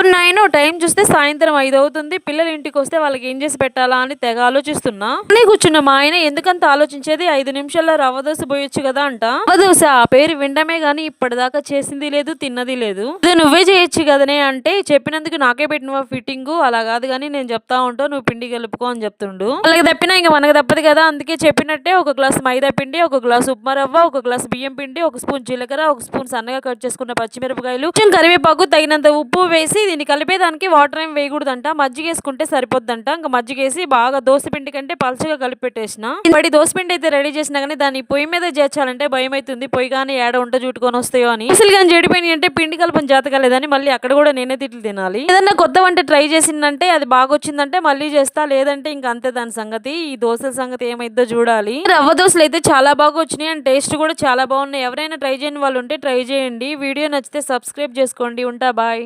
ఇప్పుడు నేను టైం చూస్తే సాయంత్రం ఐదు అవుతుంది. పిల్లలు ఇంటికి వస్తే వాళ్ళకి ఏం చేసి పెట్టాలా అని తెగ ఆలోచిస్తున్నా. అన్నీ కూర్చున్న మా ఆయన ఎందుకంత ఆలోచించేది? ఐదు నిమిషాల్లో రవ్వ దోశ పోయొచ్చు కదా అంట. రవ్వ దోశ ఆ పేరు వినడమే గానీ ఇప్పటిదాకా చేసింది లేదు తిన్నది లేదు. ఇది నువ్వే చేయొచ్చు కదనే అంటే చెప్పినందుకు నాకే పెట్టిన ఫిట్టింగ్? అలా కాదు కానీ నేను చెప్తా ఉంటావు నువ్వు పిండి కలుపుకో అని చెప్తుండు. వాళ్ళకి తప్పినా ఇంకా మనకు తప్పదు కదా అందుకే చెప్పినట్టే ఒక గ్లాస్ మైదా పిండి ఒక గ్లాస్ ఉప్మా రవ్వ ఒక గ్లాస్ బియ్యం పిండి ఒక స్పూన్ జీలకర్ర ఒక స్పూన్ సన్నగా కట్ చేసుకున్న పచ్చిమిరపకాయలు కొంచెం కరివేపాకు తగినంత ఉప్పు వేసి దీన్ని కలిపేదానికి వాటర్ ఏం వేయకూడదంట. మజ్జిగ వేసుకుంటే సరిపోద్దంట. ఇంకా మజ్జిగ వేసి బాగా దోశపిండి కంటే పలుచగా కలిపి పెట్టేసిన పడి దోశపిండి అయితే రెడీ చేసినా కానీ దాన్ని పొయ్యి మీద చేర్చాలంటే భయం అవుతుంది పొయ్యి కానీ ఏడ ఉంట చుట్టుకొని వస్తాయో అని. అసలు కానీ చెడిపోయినాయి అంటే పిండి కలపని జాతకాలేదని మళ్ళీ అక్కడ కూడా నేనే తిట్లు తినాలి. ఏదన్నా కొత్త వంట ట్రై చేసిందంటే అది బాగా వచ్చిందంటే మళ్ళీ చేస్తా. లేదంటే ఇంకా అంతే దాని సంగతి. ఈ దోశల సంగతి ఏమైద్దో చూడాలి. రవ్వ దోశలు అయితే చాలా బాగా వచ్చినాయి అండ్ టేస్ట్ కూడా చాలా బాగున్నాయి. ఎవరైనా ట్రై చేయని వాళ్ళు ఉంటే ట్రై చేయండి. వీడియో నచ్చితే సబ్స్క్రైబ్ చేసుకోండి. ఉంటా బాయ్.